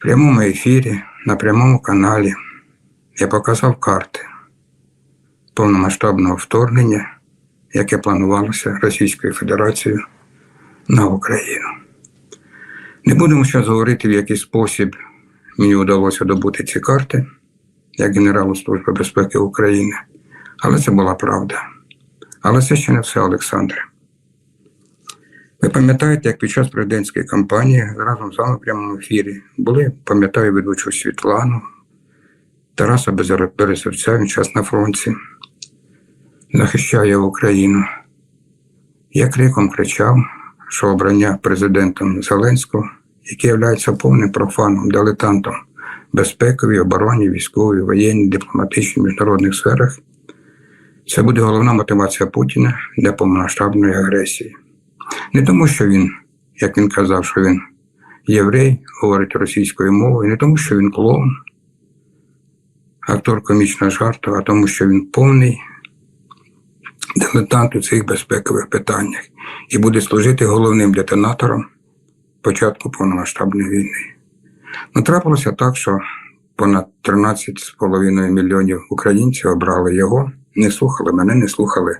В прямому ефірі, на прямому каналі я показав карти повномасштабного вторгнення, яке планувалося Російською Федерацією на Україну. Не будемо зараз говорити, в який спосіб мені вдалося добути ці карти як генералу Служби безпеки України, але це була правда. Але це ще не все, Олександре. Ви пам'ятаєте, як під час президентської кампанії разом з вами в прямому ефірі були, пам'ятаю, ведучу Світлану, Тараса Березовця, він час на фронті, захищає Україну. Я криком кричав, що обрання президентом Зеленського, який є повним профаном, дилетантом безпековій, обороні, військовій, воєнній, дипломатичній, міжнародних сферах, це буде головна мотивація Путіна для повномасштабної агресії. Не тому, що він, як він казав, що він єврей, говорить російською мовою, не тому, що він клоун, актор комічного жарту, а тому, що він повний дилетант у цих безпекових питаннях і буде служити головним детонатором початку повномасштабної війни. Ну, трапилося так, що понад 13,5 мільйонів українців обрали його, не слухали мене, не слухали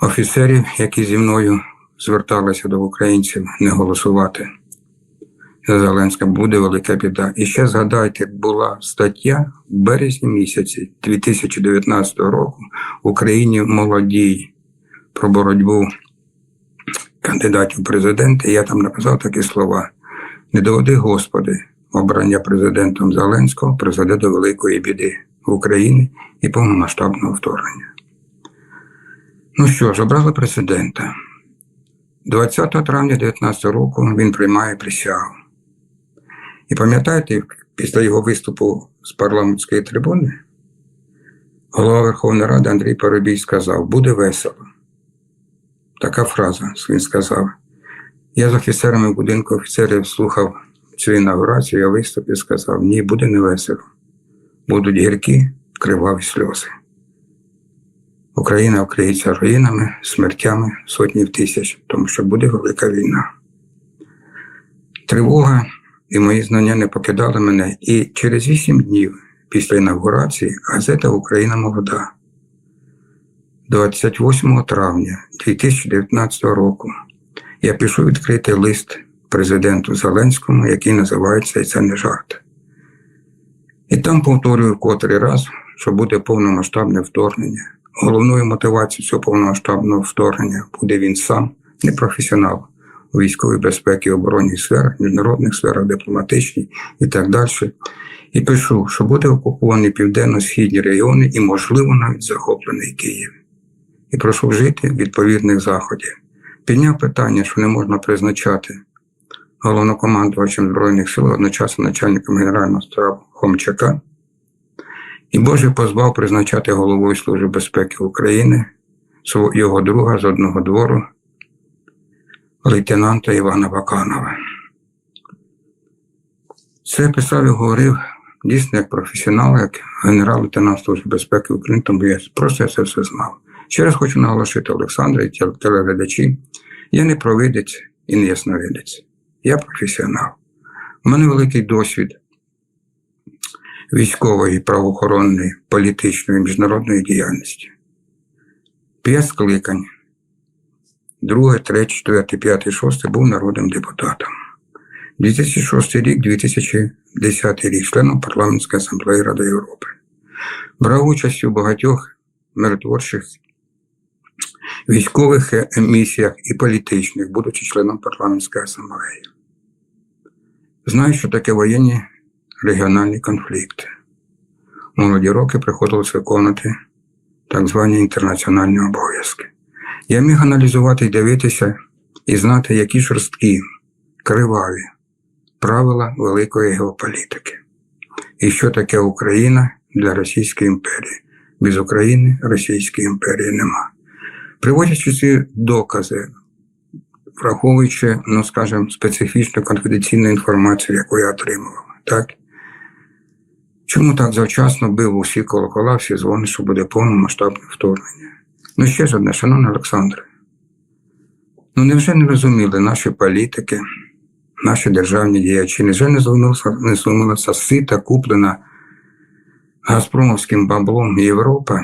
офіцерів, які зі мною зверталися до українців не голосувати за Зеленська, буде велика біда. І ще згадайте, була стаття в березні місяці 2019 року в Україні молодій про боротьбу кандидатів в президенти. Я там написав такі слова: не доведи, Господи, обрання президентом Зеленського призведе до великої біди в Україні і повномасштабного вторгнення. Ну що ж, обрали президента. 20 травня 2019 року він приймає присягу. І пам'ятаєте, після його виступу з парламентської трибуни голова Верховної Ради Андрій Парубій сказав: буде весело. Така фраза він сказав. Я з офіцерами будинку офіцерів слухав цю інаугурацію, я виступ і сказав: ні, буде не весело. Будуть гіркі, криваві сльози. Україна вкриється руїнами, смертями сотнів тисяч, тому що буде велика війна. Тривога і мої знання не покидали мене. І через вісім днів після інавгурації газета Україна молода. 28 травня 2019 року я пишу відкритий лист президенту Зеленському, який називається І це не жарт. І там повторюю котрий раз, що буде повномасштабне вторгнення. Головною мотивацією цього повномасштабного вторгнення буде він сам, не професіонал у військовій безпеці, оборонній сферах, міжнародних сферах, дипломатичній і так далі. І пишу, що буде окуповані південно-східні регіони і, можливо, навіть захоплений Київ. І прошу вжити відповідних заходів. Підняв питання, що не можна призначати головнокомандувачем Збройних сил одночасно начальником Генерального штабу Хомчака. І Боже позвав призначати головою Служби безпеки України його друга з одного двору, лейтенанта Івана Баканова. Це писав і говорив дійсно як професіонал, як генерал-лейтенант Служби безпеки України, тому я просто це все знав. Ще раз хочу наголосити Олександра і телеглядачі, я не провидець і не ясновидець. Я професіонал. У мене великий досвід військової, правоохоронної, політичної, міжнародної діяльності. П'ять скликань. Друге, третє, четверте, п'яте, шосте був народним депутатом. 2006 рік, 2010 рік, членом парламентської асамблеї Ради Європи. Брав участь у багатьох миротворчих військових місіях і політичних, будучи членом парламентської асамблеї. Знаю, що таке воєнні регіональні конфлікти. Молоді роки приходилось виконувати так звані інтернаціональні обов'язки. Я міг аналізувати і дивитися і знати, які жорсткі, криваві правила великої геополітики. І що таке Україна для Російської імперії. Без України Російської імперії нема. Приводячи ці докази, враховуючи, ну скажімо, специфічну конфіденційну інформацію, яку я отримував, так? Чому так завчасно бив усі колокола, всі дзвони, що буде повномасштабне вторгнення? Ну, ще ж одне, шановний Олександре. Ну невже не розуміли наші політики, наші державні діячі. Невже не звернулася, не звернулася сита, куплена Газпромовським баблом Європа,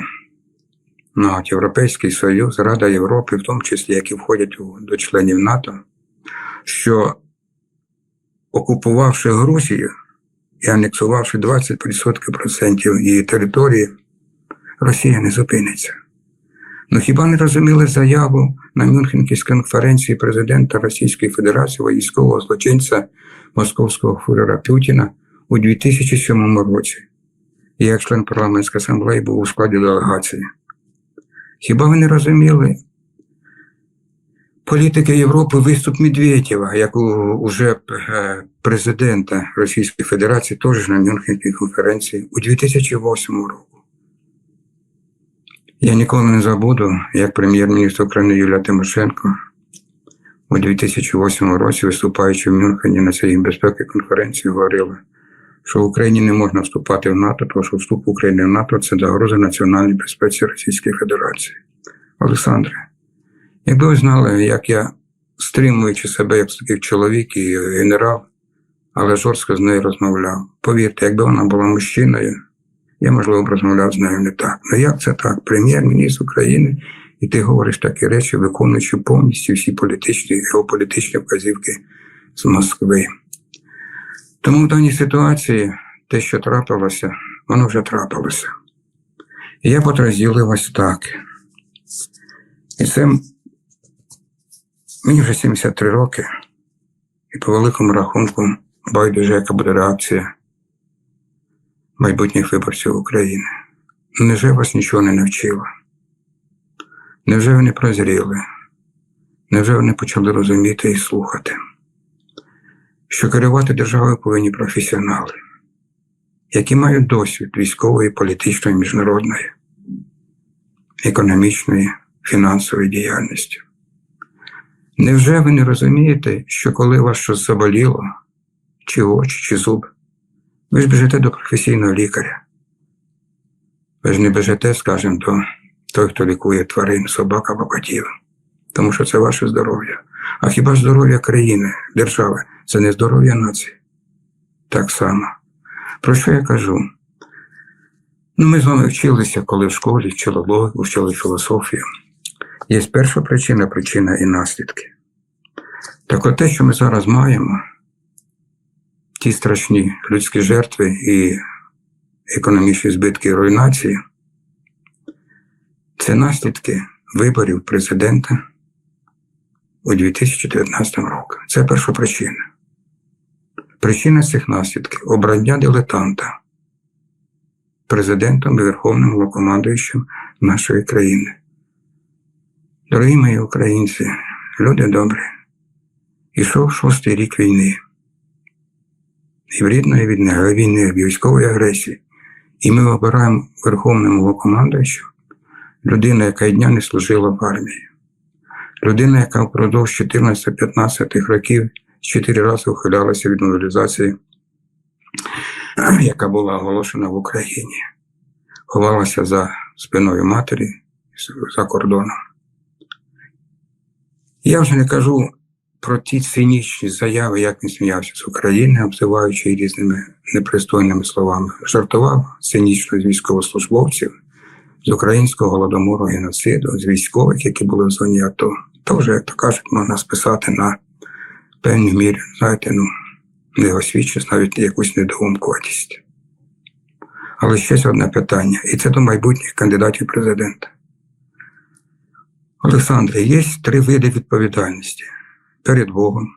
ну, от Європейський Союз, Рада Європи, в тому числі, які входять у, до членів НАТО, що окупувавши Грузію і анексувавши 20% її території, Росія не зупиниться. Ну хіба не розуміли заяву на Мюнхенській конференції президента Російської Федерації військового злочинця московського фюрера Путіна у 2007 році? Я як член парламентської асамблеї був у складі делегації. Хіба ви не розуміли політики Європи виступ Медведєва, як уже е, президента Російської Федерації, теж на Мюнхенській конференції у 2008 року? Я ніколи не забуду, як прем'єр-міністр України Юлія Тимошенко у 2008 році, виступаючи в Мюнхені на цій безпеки конференції, говорила, що Україні не можна вступати в НАТО, тому що вступ України в НАТО це загроза національній безпеці Російської Федерації. Олександре, якби ви знали, як я, стримуючи себе як такий чоловік і генерал, але жорстко з нею розмовляв. Повірте, якби вона була мужчиною, я, можливо, б розмовляв з нею не так. Ну як це так? Прем'єр-міністр України, і ти говориш такі речі, виконуючи повністю всі політичні геополітичні вказівки з Москви. Тому в даній ситуації те, що трапилося, воно вже трапилося. І я подрозділив ось так. І це мені вже 73 роки, і по великому рахунку байдуже, яка буде реакція майбутніх виборців України. Невже вас нічого не навчило? Невже ви не прозріли? Невже ви не почали розуміти і слухати? Що керувати державою повинні професіонали, які мають досвід військової, політичної, міжнародної, економічної, фінансової діяльності? Невже ви не розумієте, що коли вас щось заболіло, чи очі, чи зуб, ви ж біжите до професійного лікаря. Ви ж не біжите, скажімо, до той, хто лікує тварин, собак або котів, тому що це ваше здоров'я. А хіба здоров'я країни, держави це не здоров'я нації? Так само. Про що я кажу? Ну, ми з вами вчилися, коли в школі вчили логіку, вчили філософію. Є перша причина, причина і наслідки. Так от те, що ми зараз маємо, ті страшні людські жертви і економічні збитки і руйнації, це наслідки виборів президента у 2019 році. Це перша причина. Причина цих наслідків обрання дилетанта президентом і верховним головнокомандуючим нашої країни. Дорогі мої українці, люди добрі, ішов шостий рік війни гібридної війни, війни, військової агресії. І ми обираємо верховним головнокомандуючим людину, яка дня не служила в армії. Людина, яка впродовж 14-15 років чотири рази ухилялася від мобілізації, яка була оголошена в Україні, ховалася за спиною матері за кордоном. Я вже не кажу про ті цинічні заяви, як він сміявся з України, обзиваючи різними непристойними словами, жартував цинічно з військовослужбовців, з українського голодомору геноциду, з військових, які були в зоні АТО. То вже, як то кажуть, можна списати на певній мірі, знаєте, ну, неосвіченість, навіть якусь недоумкуватість. Але ще одне питання, і це до майбутніх кандидатів президента. Олександре, є три види відповідальності перед Богом,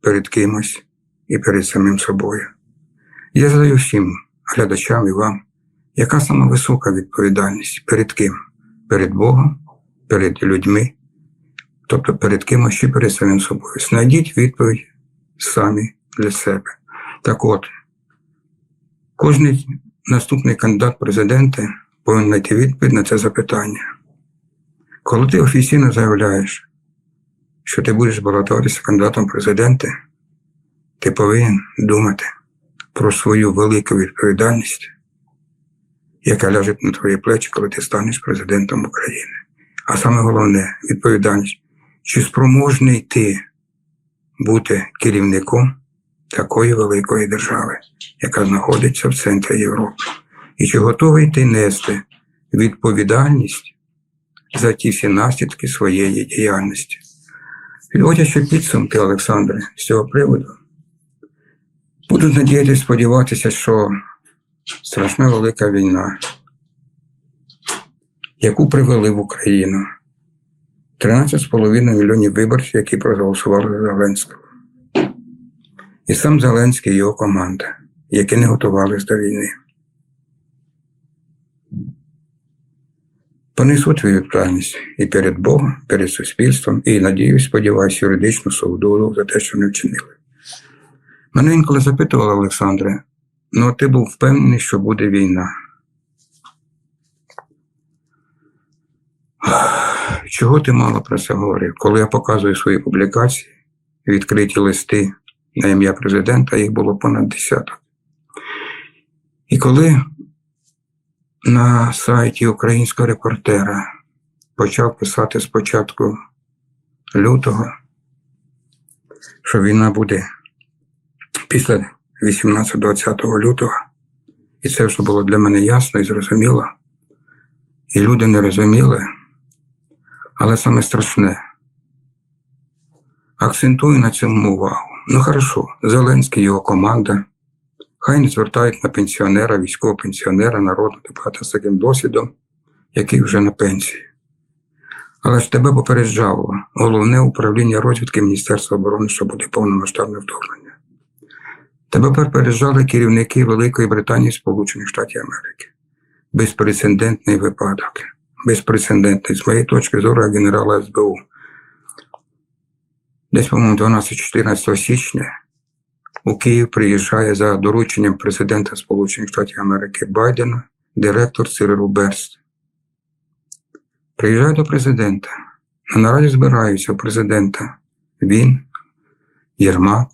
перед кимось і перед самим собою. Я задаю всім глядачам і вам, яка сама висока відповідальність перед ким? Перед Богом, перед людьми, тобто перед кимось чи перед самим собою. Знайдіть відповідь самі для себе. Так от, кожний наступний кандидат в президенти повинен знайти відповідь на це запитання. Коли ти офіційно заявляєш, що ти будеш балотуватися кандидатом в президенти, ти повинен думати про свою велику відповідальність, яка ляже на твої плечі, коли ти станеш президентом України. А саме головне відповідальність, чи спроможний ти бути керівником такої великої держави, яка знаходиться в центрі Європи, і чи готовий ти нести відповідальність за ті всі наслідки своєї діяльності. Підводячи підсумки, Олександре, з цього приводу, буду надіятися сподіватися, що страшна велика війна, яку привели в Україну, 13,5 мільйонів виборців, які проголосували за Зеленського. І сам Зеленський і його команда, які не готувалися до війни. Понесуть відповідальність і перед Богом, перед суспільством, і надіюсь, сподіваюся, юридичну суду за те, що не вчинили. Мене інколи запитували, Олександре, ну ти був впевнений, що буде війна. Чого ти мало про це говорив? Коли я показую свої публікації, відкриті листи на ім'я президента, їх було понад десяток. І коли на сайті українського репортера почав писати спочатку лютого, що війна буде після 18-20 лютого, і це вже було для мене ясно і зрозуміло, і люди не розуміли, але саме страшне. Акцентую на цьому увагу. Ну хорошо, Зеленський, його команда. Хай не звертають на пенсіонера, військового пенсіонера, народного депутата з таким досвідом, який вже на пенсії. Але ж тебе попереджало головне управління розвідки Міністерства оборони, що буде повномасштабне вторгнення. Тебе попереджали керівники Великої Британії Сполучених Штатів Америки. Безпрецедентний випадок. Безпрецедентний, з моєї точки зору, генерала СБУ. Десь, по-моєму, 12-14 січня у Київ приїжджає за дорученням президента Сполучених Штатів Америки Байдена директор Цирилу Берст. Приїжджає до президента. На нараді збираються у президента він, Єрмак,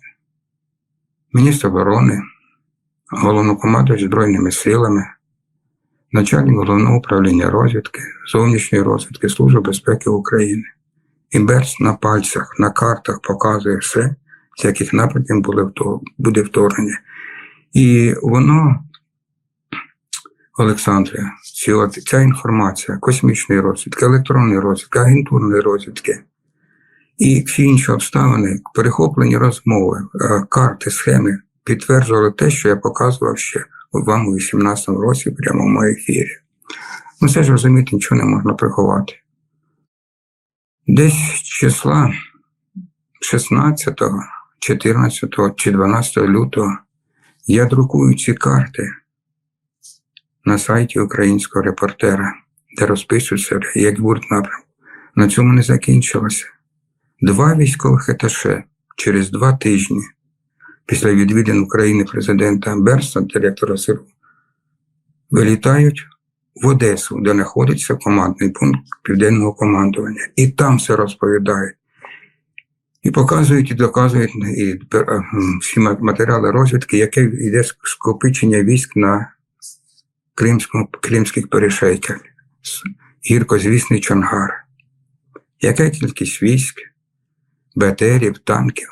міністр оборони, головнокомандувач Збройними силами, начальник головного управління розвідки, зовнішньої розвідки Служби безпеки України. І Берст на пальцях, на картах показує все з яких напрямків буде, вторгнення. І воно, Олександре, ця інформація космічної розвідки, електронної розвідки, агентурної розвідки і всі інші обставини, перехоплені розмови, е, карти, схеми підтверджували те, що я показував ще вам у 18-му році в прямому ефірі. Ну, це ж розуміти, нічого не можна приховати. Десь числа 16 14 чи 12 лютого я друкую ці карти на сайті українського репортера, де розписуються, як будуть напрямку. На цьому не закінчилося. Два військових етаже через два тижні після відвідин України президента Берса, директора СРУ, вилітають в Одесу, де знаходиться командний пункт південного командування. І там все розповідають. І показують і доказують і е, всі матеріали розвідки, яке йде скопичення військ на Кримському, Кримських перешейках, гіркозвісний Чонгар. Яка кількість військ, БТРів, танків,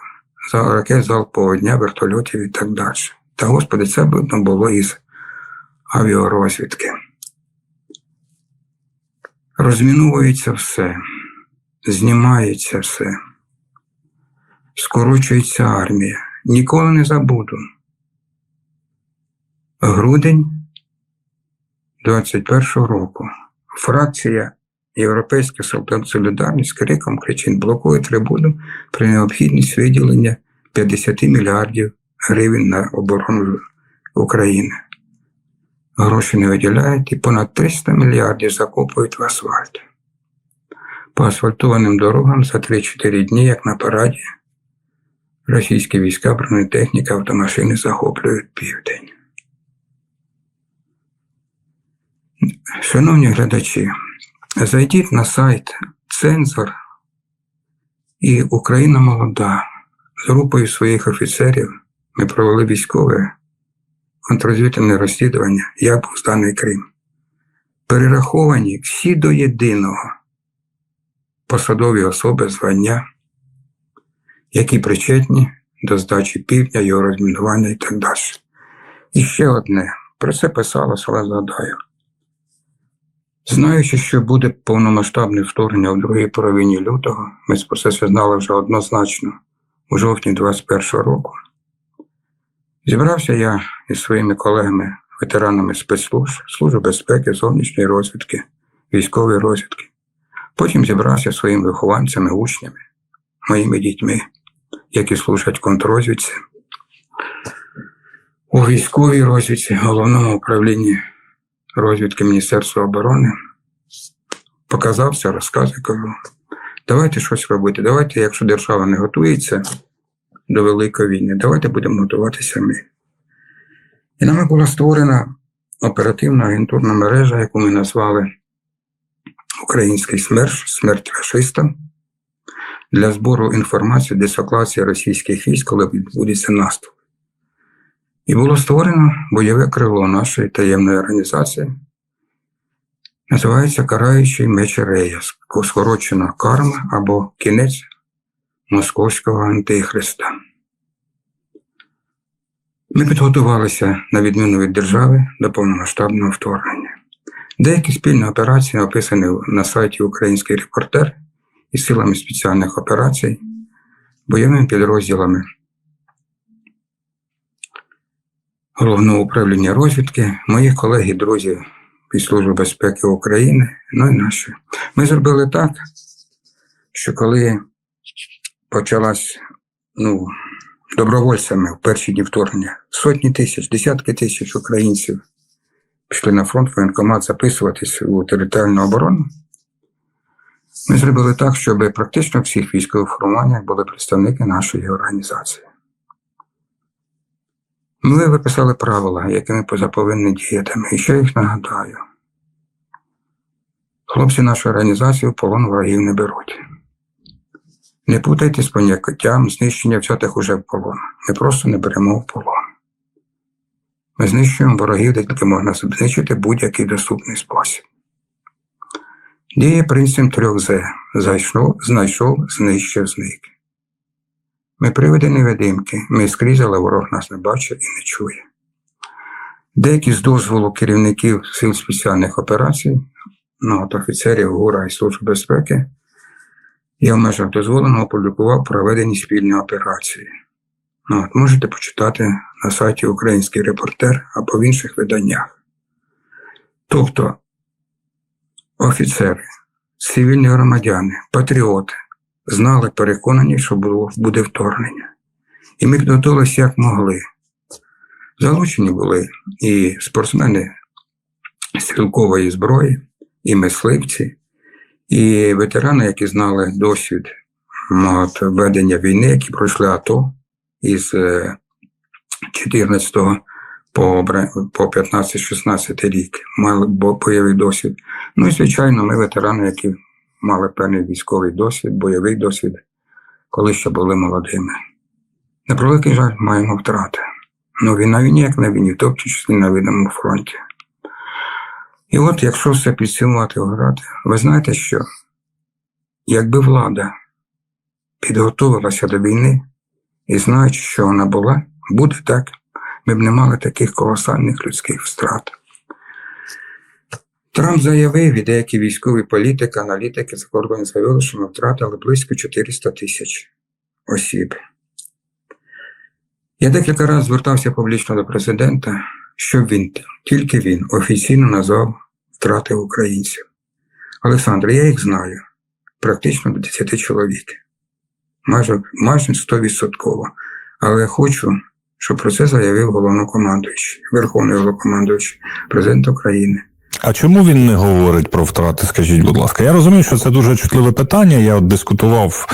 ракет залпового дня, вертольотів і так далі. Та господи, це видно було із авіарозвідки. Розміновується все, знімається все скорочується армія. Ніколи не забуду. Грудень 21-го року. Фракція Європейська Солдат Солідарність криком кричить, блокує трибуну при необхідність виділення 50 мільярдів гривень на оборону України. Гроші не виділяють і понад 300 мільярдів закопують в асфальт. По асфальтованим дорогам за 3-4 дні, як на параді, Російські війська, бронетехніка, автомашини захоплюють південь. Шановні глядачі, зайдіть на сайт Цензор і Україна молода. З групою своїх офіцерів ми провели військове контррозвідувальне розслідування, як був зданий Крим. Перераховані всі до єдиного посадові особи звання які причетні до здачі півдня, його розмінування і так далі. І ще одне. Про це писалось, але згадаю. Знаючи, що буде повномасштабне вторгнення в другій половині лютого, ми про це знали вже однозначно у жовтні 21-го року. Зібрався я із своїми колегами, ветеранами спецслужб, Служби безпеки, зовнішньої розвідки, військової розвідки. Потім зібрався зі своїми вихованцями, учнями, моїми дітьми, які служать в контррозвідці, у військовій розвідці, головному управлінні розвідки Міністерства оборони. Показався, розказую, кажу. Давайте щось робити. Давайте, якщо держава не готується до великої війни, давайте будемо готуватися ми. І нами була створена оперативна агентурна мережа, яку ми назвали Український СМЕРШ, смерть расистам, для збору інформації дислокації російських військ, коли відбудеться наступ. І було створено бойове крило нашої таємної організації. Називається Караючий меч Рея, скорочена карма або кінець Московського антихриста. Ми підготувалися на відміну від держави до повномасштабного вторгнення. Деякі спільні операції описані на сайті Український репортер із силами спеціальних операцій, бойовими підрозділами Головного управління розвідки, мої колеги, друзі від Служби безпеки України, ну і наші. Ми зробили так, що коли почалась ну, добровольцями в перші дні вторгнення, сотні тисяч, десятки тисяч українців пішли на фронт воєнкомат записуватись у територіальну оборону. Ми зробили так, щоб практично в всіх військових формуваннях були представники нашої організації. Ми виписали правила, якими повинні діяти. І ще їх нагадаю. Хлопці нашої організації в полон ворогів не беруть. Не путайте з поняттям знищення взятих уже в полон. Ми просто не беремо в полон. Ми знищуємо ворогів, де тільки можна знищити будь-який доступний спосіб. Діє принцип трьох З. Зайшов, знайшов, знищив, зник. Ми привиди невидимки, ми скрізь, але ворог нас не бачить і не чує. Деякі з дозволу керівників сил спеціальних операцій, ну, от офіцерів ГУРа і Служби безпеки, я в межах дозволеного опублікував проведені спільні операції. Ну, от, Можете почитати на сайті Український репортер або в інших виданнях. Тобто офіцери, цивільні громадяни, патріоти знали, переконані, що було, буде вторгнення. І ми підготувалися як могли. Залучені були і спортсмени стрілкової зброї, і мисливці, і ветерани, які знали досвід от, ведення війни, які пройшли АТО із 14 по по 15-16 рік, мали бойовий досвід. Ну і звичайно, ми ветерани, які мали певний військовий досвід, бойовий досвід, коли ще були молодими. На превеликий жаль, маємо втрати. Ну, війна війні, як на війні, в тому числі на видному фронті. І от, якщо все підсумувати грати, ви знаєте що? Якби влада підготувалася до війни і знаючи, що вона була, буде так, ми б не мали таких колосальних людських втрат. Трамп заявив, і деякі військові політики, аналітики за кордоном заявили, що ми втратили близько 400 тисяч осіб. Я декілька разів звертався публічно до президента, щоб він, тільки він, офіційно назвав втрати українців. Олександр, я їх знаю, практично до 10 чоловік, майже майже 100%. Але хочу, щоб про це заявив головнокомандуючий, Верховний головнокомандуючий, президент України. А чому він не говорить про втрати? Скажіть, будь ласка, я розумію, що це дуже чутливе питання. Я от дискутував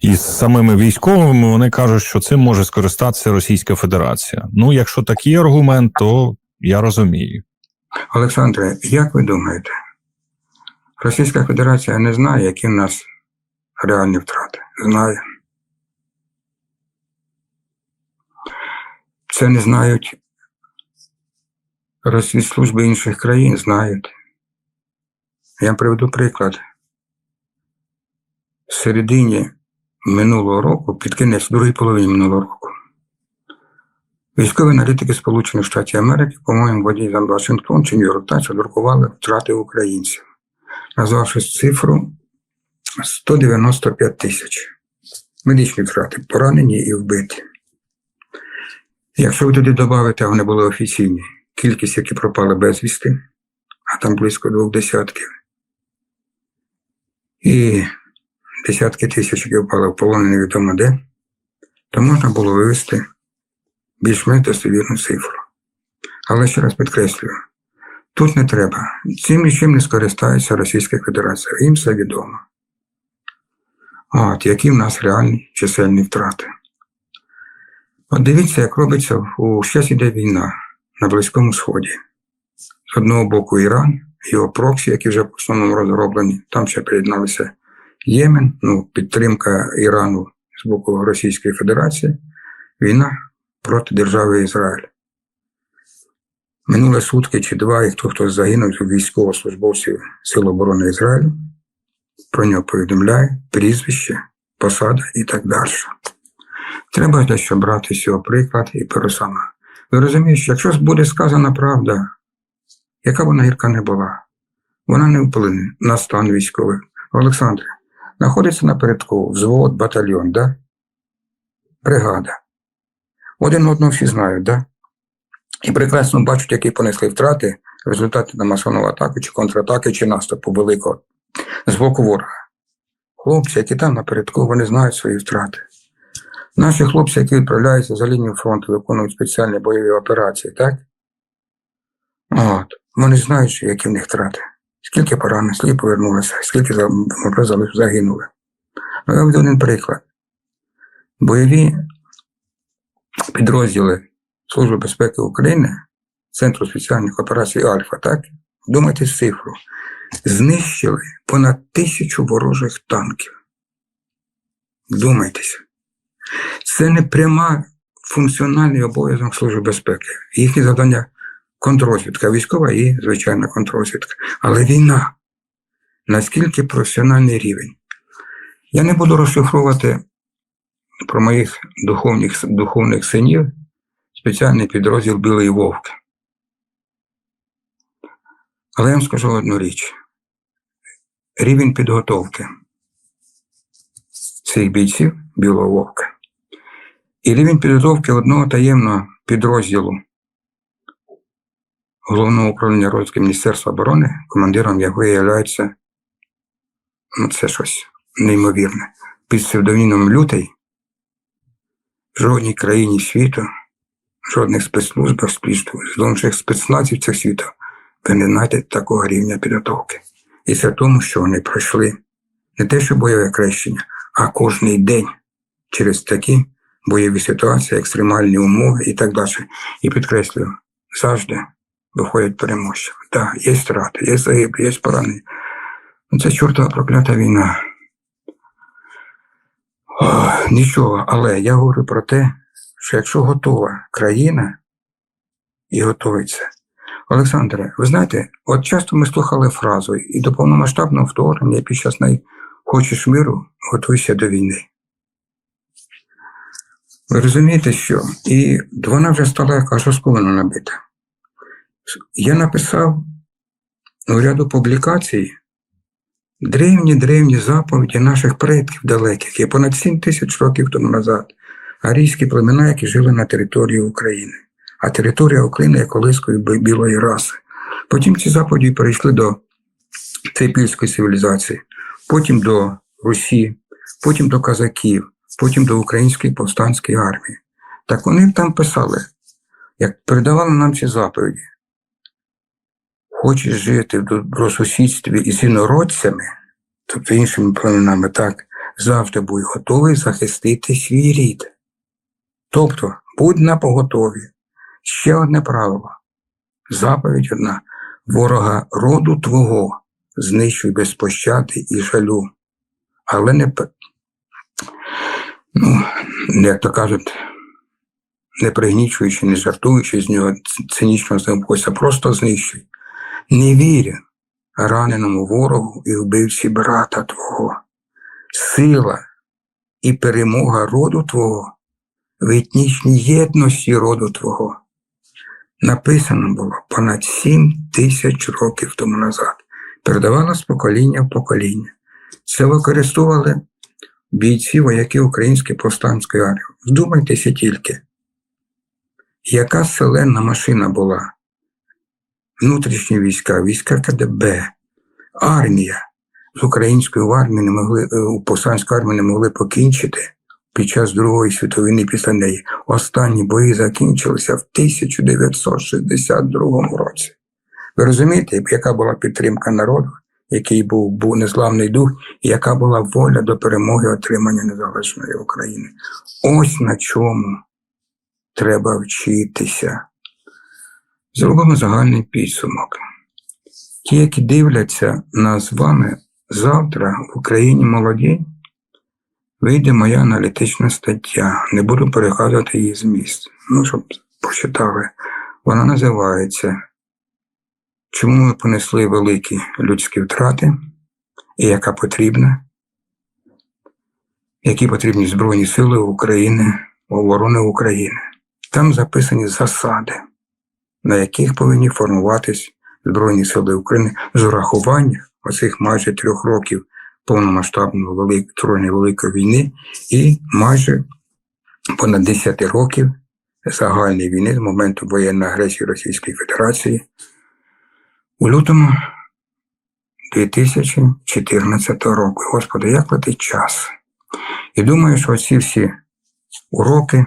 із самими військовими. Вони кажуть, що цим може скористатися Російська Федерація. Ну, якщо такий аргумент, то я розумію. Олександре, як ви думаєте, Російська Федерація не знає, які в нас реальні втрати? Знає. Це не знають розвідслужби інших країн знають. Я приведу приклад. В середині минулого року, під кінець другої половини минулого року, військові аналітики Сполучених Штатів Америки, по-моєму, водій Вашингтон чи Нью-Йорк Таймс друкували втрати українців, назвавши цифру 195 тисяч. Медичні втрати, поранені і вбиті. Якщо ви туди а вони були офіційні, кількість, які пропали безвісти, а там близько двох десятків, і десятки тисяч, які впали в полон невідомо де, то можна було вивести більш-менш достовірну цифру. Але ще раз підкреслюю, тут не треба. Цим нічим не скористається Російська Федерація, їм все відомо. От, які в нас реальні чисельні втрати. Дивіться, як робиться у час іде війна на Близькому Сході. З одного боку Іран, його проксі, які вже в основному розроблені, там ще приєдналися Ємен, ну, підтримка Ірану з боку Російської Федерації, війна проти держави Ізраїль. Минуле сутки чи два, і хто хтось загинув з військовослужбовців Сил оборони Ізраїлю, про нього повідомляє прізвище, посада і так далі. Треба дещо брати з цього приклад і пересама. Ви розумієте, що якщо буде сказана правда, яка вона гірка не була, вона не вплине на стан військових. Олександре, знаходиться напередку взвод, батальйон, да? бригада. Один одного всі знають, да? І прекрасно бачать, які понесли втрати в результаті масової атаки, чи контратаки, чи наступу великого з боку ворога. Хлопці, які там напередку, вони знають свої втрати. Наші хлопці, які відправляються за лінію фронту, виконують спеціальні бойові операції, так? От. Вони знають, які в них втрати. Скільки поранених, скільки повернулося, скільки загинули. Ну, я веду один приклад. Бойові підрозділи Служби безпеки України, Центру спеціальних операцій Альфа, так? Думайте цифру. Знищили понад тисячу ворожих танків. Вдумайтеся. Це не пряма функціональний обов'язок Служби безпеки. Їхнє завдання контррозвідка військова і звичайна контррозвідка. Але війна наскільки професіональний рівень. Я не буду розшифровувати про моїх духовних, духовних синів спеціальний підрозділ Білий Вовк. Але я вам скажу одну річ: рівень підготовки цих бійців Білого Вовка і рівень підготовки одного таємного підрозділу Головного управління розвитку Міністерства оборони, командиром якого є ну це щось неймовірне. Під псевдонімом Лютий в жодній країні світу, жодних спецслужбах світу, жодних спецназівцях світу ви не знайдете такого рівня підготовки. І це тому, що вони пройшли не те, що бойове крещення, а кожний день через такі бойові ситуації, екстремальні умови і так далі. І підкреслюю, завжди виходять переможці. Так, є страти, є загиблі, є поранені. Ну, Це чортова проклята війна. Ох, нічого, але я говорю про те, що якщо готова країна і готується. Олександре, ви знаєте, от часто ми слухали фразу і до повномасштабного вторгнення під час неї хочеш миру, готуйся до війни. Ви розумієте, що? І вона вже стала якась розкована набита. Я написав у ряду публікацій древні-древні заповіді наших предків далеких, є понад 7 тисяч років тому назад, арійські племена, які жили на території України. А територія України є колискою білої раси. Потім ці заповіді перейшли до трипільської цивілізації, потім до Русі, потім до казаків, потім до Української повстанської армії. Так вони там писали, як передавали нам ці заповіді. Хочеш жити в добросусідстві із інородцями, тобто іншими племенами, так, завжди будь готовий захистити свій рід. Тобто, будь на поготові. Ще одне правило. Заповідь одна. Ворога роду твого знищуй без пощади і жалю. Але не, ну, як то кажуть, не пригнічуючи, не жартуючи з нього цинічно з ним а просто знищуй. Не вірю раненому ворогу і вбивці брата твого. Сила і перемога роду Твого в етнічній єдності роду Твого. Написано було понад сім тисяч років тому назад. Передавалося з покоління в покоління. Це використовували бійці, вояки Української повстанської армії. Вдумайтеся тільки, яка селена машина була. Внутрішні війська, війська КДБ, армія. З українською армією не могли, е, повстанську армію не могли покінчити під час Другої світової війни після неї. Останні бої закінчилися в 1962 році. Ви розумієте, яка була підтримка народу, який був, був незламний дух, і яка була воля до перемоги отримання незалежної України? Ось на чому треба вчитися. Зробимо загальний підсумок. Ті, які дивляться нас з вами завтра в Україні молоді, вийде моя аналітична стаття. Не буду переказувати її зміст. Ну, щоб почитали. Вона називається Чому ми понесли великі людські втрати і яка потрібна, які потрібні Збройні Сили України, оборони України. Там записані засади, на яких повинні формуватись Збройні Сили України з урахуванням оцих майже трьох років повномасштабної великої великої війни і майже понад 10 років загальної війни з моменту воєнної агресії Російської Федерації у лютому 2014 року. Господи, як летить час. І думаю, що ці всі уроки,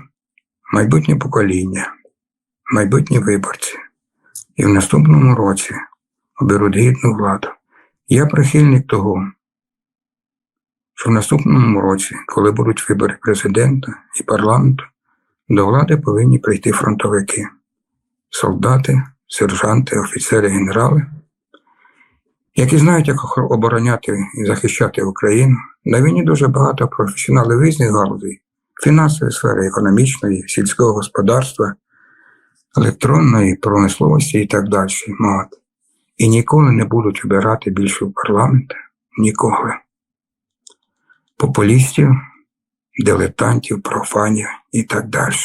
майбутнє покоління, майбутні виборці і в наступному році оберуть гідну владу. Я прихильник того, що в наступному році, коли будуть вибори президента і парламенту, до влади повинні прийти фронтовики, солдати, сержанти, офіцери, генерали, які знають, як обороняти і захищати Україну. На війні дуже багато професіоналів різних галузей, фінансової сфери, економічної, сільського господарства, електронної промисловості і так далі. І ніколи не будуть обирати більше в парламент. Ніколи. Популістів, дилетантів, профанів і так далі.